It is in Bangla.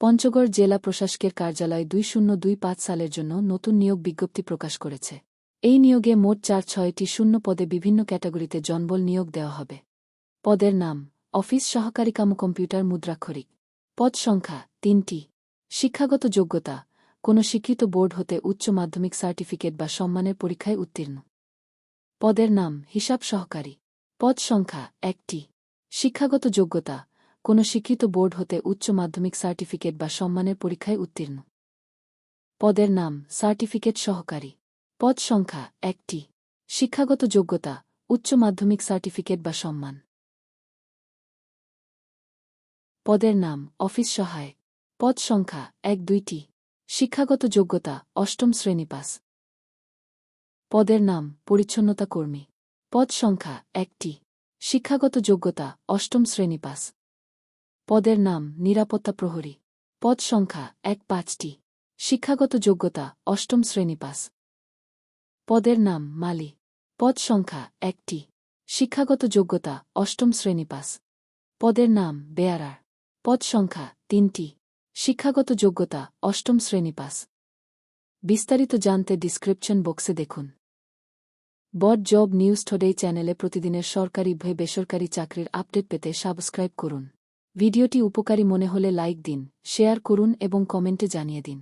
পঞ্চগড় জেলা প্রশাসকের কার্যালয় দুই শূন্য দুই পাঁচ সালের জন্য নতুন নিয়োগ বিজ্ঞপ্তি প্রকাশ করেছে। এই নিয়োগে মোট চার ছয়টি শূন্য পদে বিভিন্ন ক্যাটাগরিতে জনবল নিয়োগ দেওয়া হবে। পদের নাম, অফিস সহকারী কাম কম্পিউটার মুদ্রাক্ষরিক। পদ সংখ্যা, তিনটি। শিক্ষাগত যোগ্যতা, কোনো স্বীকৃত বোর্ড হতে উচ্চ মাধ্যমিক সার্টিফিকেট বা সম্মানের পরীক্ষায় উত্তীর্ণ। পদের নাম, হিসাব সহকারী। পদ সংখ্যা, একটি। শিক্ষাগত যোগ্যতা কোনো শিক্ষিত বোর্ড হতে উচ্চ মাধ্যমিক সার্টিফিকেট বা সম্মানের পরীক্ষায় উত্তীর্ণ। পদের নাম, সার্টিফিকেট সহকারী। পদ সংখ্যা, একটি। শিক্ষাগত যোগ্যতা, উচ্চ মাধ্যমিক সার্টিফিকেট বা সম্মান। পদের নাম, অফিস সহায়। পদ সংখ্যা, এক, দুইটি। শিক্ষাগত যোগ্যতা, অষ্টম শ্রেণি পাস। পদের নাম, পরিচ্ছন্নতা কর্মী। পদ সংখ্যা, একটি। শিক্ষাগত যোগ্যতা, অষ্টম শ্রেণি পাস। পদের নাম নিরাপত্তা প্রহরী। পদ সংখ্যা এক পাঁচটি। শিক্ষাগত যোগ্যতা অষ্টম শ্রেণি পাস। পদের নাম মালি। পদ সংখ্যা একটি। শিক্ষাগত যোগ্যতা অষ্টম শ্রেণি পাস। পদের নাম বেয়ারার। পদ সংখ্যা তিনটি। শিক্ষাগত যোগ্যতা অষ্টম শ্রেণি পাস। বিস্তারিত জানতে ডিসক্রিপশন বক্সে দেখুন। বড জব নিউজ টুডে চ্যানেলে প্রতিদিনের সরকারি ভয়ে বেসরকারি চাকরির আপডেট পেতে সাবস্ক্রাইব করুন। ভিডিওটি উপকারী মনে হলে লাইক দিন শেয়ার করুন এবং কমেন্টে জানিয়ে দিন।